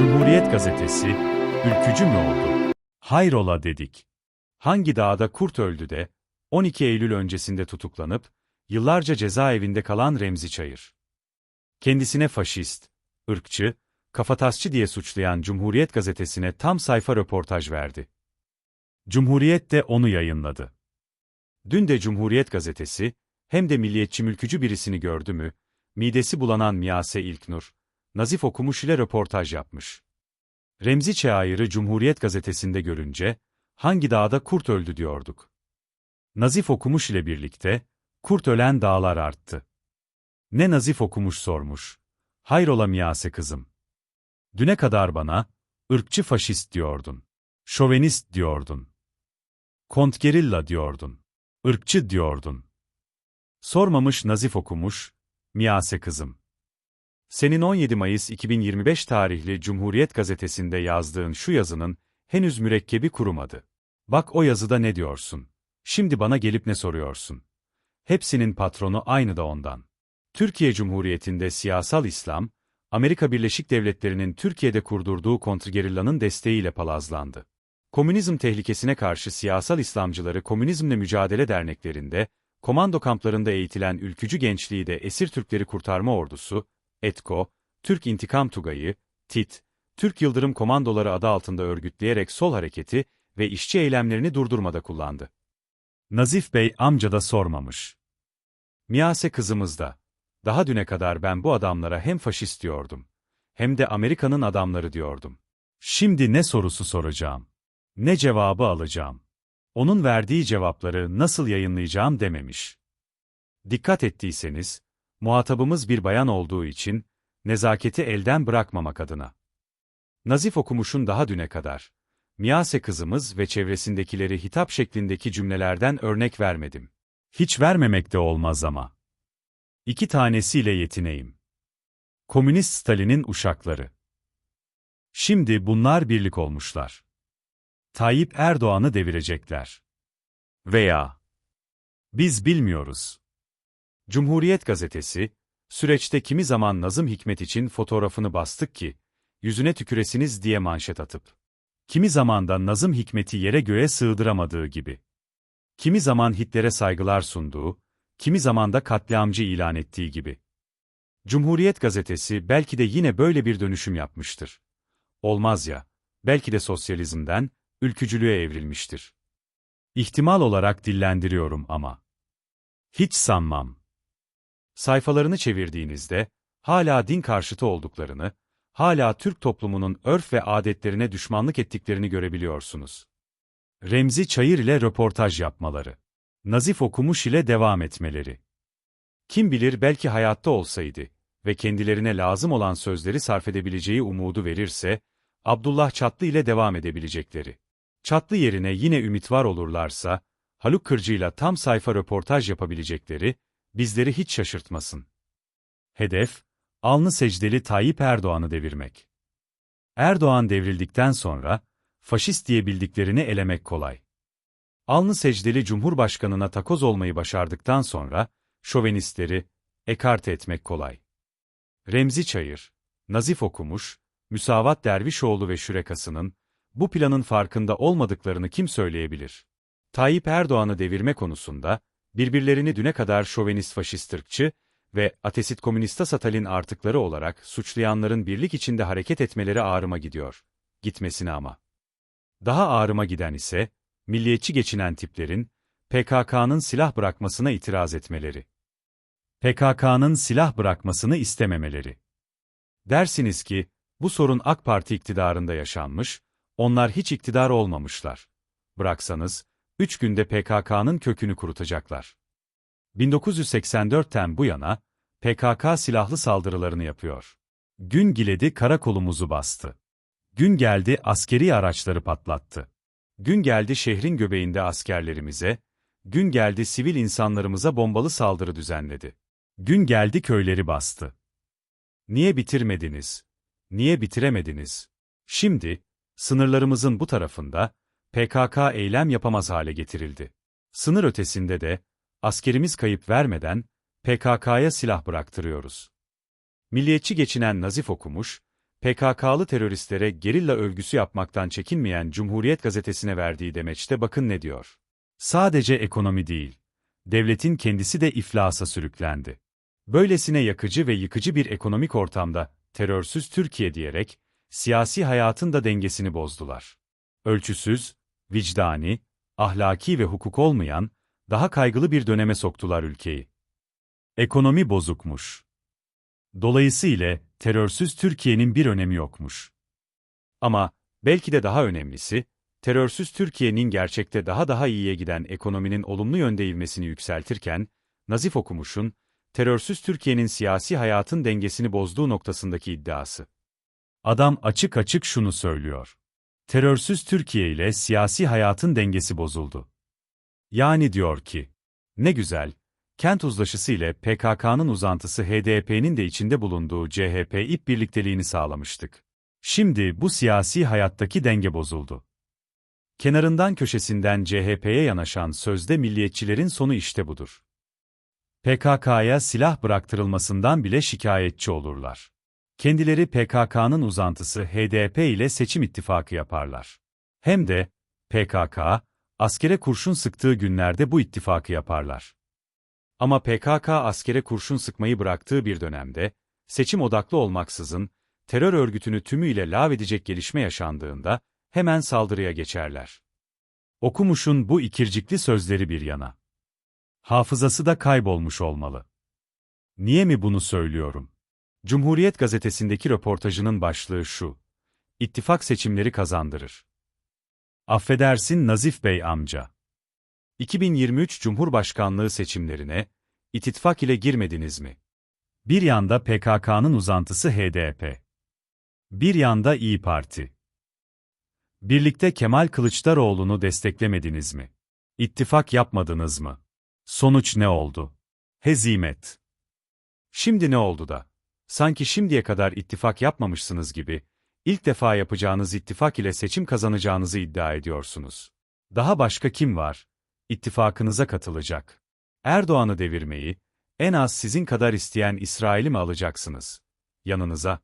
Cumhuriyet gazetesi, ülkücü mü oldu? Hayrola dedik. Hangi dağda kurt öldü de, 12 Eylül öncesinde tutuklanıp, yıllarca cezaevinde kalan Remzi Çayır. Kendisine faşist, ırkçı, kafatasçı diye suçlayan Cumhuriyet gazetesine tam sayfa röportaj verdi. Cumhuriyet de onu yayınladı. Dün de Cumhuriyet gazetesi, hem de milliyetçi mülkücü birisini gördü mü, midesi bulanan Miyase İlknur, Nazif Okumuş ile röportaj yapmış. Remzi Çağır'ı Cumhuriyet gazetesinde görünce, hangi dağda kurt öldü diyorduk. Nazif Okumuş ile birlikte, kurt ölen dağlar arttı. Ne Nazif Okumuş sormuş. Hayrola Miyase kızım. Düne kadar bana, ırkçı faşist diyordun. Şovenist diyordun. Kontgerilla diyordun. ırkçı diyordun. Sormamış Nazif Okumuş, Miyase kızım. Senin 17 Mayıs 2025 tarihli Cumhuriyet gazetesinde yazdığın şu yazının henüz mürekkebi kurumadı. Bak o yazıda ne diyorsun? Şimdi bana gelip ne soruyorsun? Hepsinin patronu aynı da ondan. Türkiye Cumhuriyeti'nde siyasal İslam, Amerika Birleşik Devletleri'nin Türkiye'de kurdurduğu kontrgerillanın desteğiyle palazlandı. Komünizm tehlikesine karşı siyasal İslamcıları Komünizmle Mücadele Derneklerinde, komando kamplarında eğitilen ülkücü gençliği de Esir Türkleri Kurtarma Ordusu, ETKO, Türk İntikam Tugayı, TİT, Türk Yıldırım Komandoları adı altında örgütleyerek sol hareketi ve işçi eylemlerini durdurmada kullandı. Nazif Bey amca da sormamış. Miyase kızımız da. Daha düne kadar ben bu adamlara hem faşist diyordum, hem de Amerika'nın adamları diyordum. Şimdi ne sorusu soracağım? Ne cevabı alacağım? Onun verdiği cevapları nasıl yayınlayacağım dememiş. Dikkat ettiyseniz, muhatabımız bir bayan olduğu için, nezaketi elden bırakmamak adına. Nazif okumuşun daha düne kadar, Miyase kızımız ve çevresindekileri hitap şeklindeki cümlelerden örnek vermedim. Hiç vermemek de olmaz ama. İki tanesiyle yetineyim. Komünist Stalin'in uşakları. Şimdi bunlar birlik olmuşlar. Tayyip Erdoğan'ı devirecekler. Veya biz bilmiyoruz. Cumhuriyet gazetesi, süreçte kimi zaman Nazım Hikmet için fotoğrafını bastık ki, yüzüne tüküresiniz diye manşet atıp, kimi zaman da Nazım Hikmet'i yere göğe sığdıramadığı gibi, kimi zaman Hitler'e saygılar sunduğu, kimi zaman da katliamcı ilan ettiği gibi. Cumhuriyet gazetesi belki de yine böyle bir dönüşüm yapmıştır. Olmaz ya, belki de sosyalizmden, ülkücülüğe evrilmiştir. İhtimal olarak dillendiriyorum ama. Hiç sanmam. Sayfalarını çevirdiğinizde, hala din karşıtı olduklarını, hala Türk toplumunun örf ve adetlerine düşmanlık ettiklerini görebiliyorsunuz. Remzi Çayır ile röportaj yapmaları. Nazif Okumuş ile devam etmeleri. Kim bilir belki hayatta olsaydı ve kendilerine lazım olan sözleri sarf edebileceği umudu verirse, Abdullah Çatlı ile devam edebilecekleri. Çatlı yerine yine ümit var olurlarsa, Haluk Kırcı'yla tam sayfa röportaj yapabilecekleri, bizleri hiç şaşırtmasın. Hedef, alnı secdeli Tayyip Erdoğan'ı devirmek. Erdoğan devrildikten sonra, faşist diye bildiklerini elemek kolay. Alnı secdeli Cumhurbaşkanına takoz olmayı başardıktan sonra, şovenistleri, ekarte etmek kolay. Remzi Çayır, Nazif Okumuş, Müsavat Dervişoğlu ve Şürekası'nın, bu planın farkında olmadıklarını kim söyleyebilir? Tayyip Erdoğan'ı devirme konusunda, birbirlerini düne kadar şovenist faşist ırkçı ve atesit komünista satalin artıkları olarak suçlayanların birlik içinde hareket etmeleri ağrıma gidiyor. Gitmesine ama. Daha ağrıma giden ise, milliyetçi geçinen tiplerin, PKK'nın silah bırakmasına itiraz etmeleri. PKK'nın silah bırakmasını istememeleri. Dersiniz ki, bu sorun AK Parti iktidarında yaşanmış, onlar hiç iktidar olmamışlar. Bıraksanız, üç günde PKK'nın kökünü kurutacaklar. 1984'ten bu yana, PKK silahlı saldırılarını yapıyor. Gün giledi karakolumuzu bastı. Gün geldi askeri araçları patlattı. Gün geldi şehrin göbeğinde askerlerimize, gün geldi sivil insanlarımıza bombalı saldırı düzenledi. Gün geldi köyleri bastı. Niye bitirmediniz? Niye bitiremediniz? Şimdi, sınırlarımızın bu tarafında, PKK eylem yapamaz hale getirildi. Sınır ötesinde de, askerimiz kayıp vermeden, PKK'ya silah bıraktırıyoruz. Milliyetçi geçinen Nazif okumuş, PKK'lı teröristlere gerilla övgüsü yapmaktan çekinmeyen Cumhuriyet gazetesine verdiği demeçte bakın ne diyor. Sadece ekonomi değil, devletin kendisi de iflasa sürüklendi. Böylesine yakıcı ve yıkıcı bir ekonomik ortamda, terörsüz Türkiye diyerek, siyasi hayatın da dengesini bozdular. Ölçüsüz, vicdani, ahlaki ve hukuk olmayan, daha kaygılı bir döneme soktular ülkeyi. Ekonomi bozukmuş. Dolayısıyla, terörsüz Türkiye'nin bir önemi yokmuş. Ama, belki de daha önemlisi, terörsüz Türkiye'nin gerçekte daha daha iyiye giden ekonominin olumlu yönde ivmesini yükseltirken, Nazif Okumuş'un, terörsüz Türkiye'nin siyasi hayatın dengesini bozduğu noktasındaki iddiası. Adam açık açık şunu söylüyor. Terörsüz Türkiye ile siyasi hayatın dengesi bozuldu. Yani diyor ki, ne güzel, kent uzlaşısı ile PKK'nın uzantısı HDP'nin de içinde bulunduğu CHP-İP birlikteliğini sağlamıştık. Şimdi bu siyasi hayattaki denge bozuldu. Kenarından köşesinden CHP'ye yanaşan sözde milliyetçilerin sonu işte budur. PKK'ya silah bıraktırılmasından bile şikayetçi olurlar. Kendileri PKK'nın uzantısı HDP ile seçim ittifakı yaparlar. Hem de PKK, askere kurşun sıktığı günlerde bu ittifakı yaparlar. Ama PKK askere kurşun sıkmayı bıraktığı bir dönemde, seçim odaklı olmaksızın, terör örgütünü tümüyle lağvedecek gelişme yaşandığında, hemen saldırıya geçerler. Okumuş'un bu ikircikli sözleri bir yana. Hafızası da kaybolmuş olmalı. Niye mi bunu söylüyorum? Cumhuriyet gazetesindeki röportajının başlığı şu. İttifak seçimleri kazandırır. Affedersin Nazif Bey amca. 2023 Cumhurbaşkanlığı seçimlerine, ittifak ile girmediniz mi? Bir yanda PKK'nın uzantısı HDP. Bir yanda İyi Parti. Birlikte Kemal Kılıçdaroğlu'nu desteklemediniz mi? İttifak yapmadınız mı? Sonuç ne oldu? Hezimet. Şimdi ne oldu da? Sanki şimdiye kadar ittifak yapmamışsınız gibi, ilk defa yapacağınız ittifak ile seçim kazanacağınızı iddia ediyorsunuz. Daha başka kim var? İttifakınıza katılacak. Erdoğan'ı devirmeyi, en az sizin kadar isteyen İsrail'i mi alacaksınız? Yanınıza.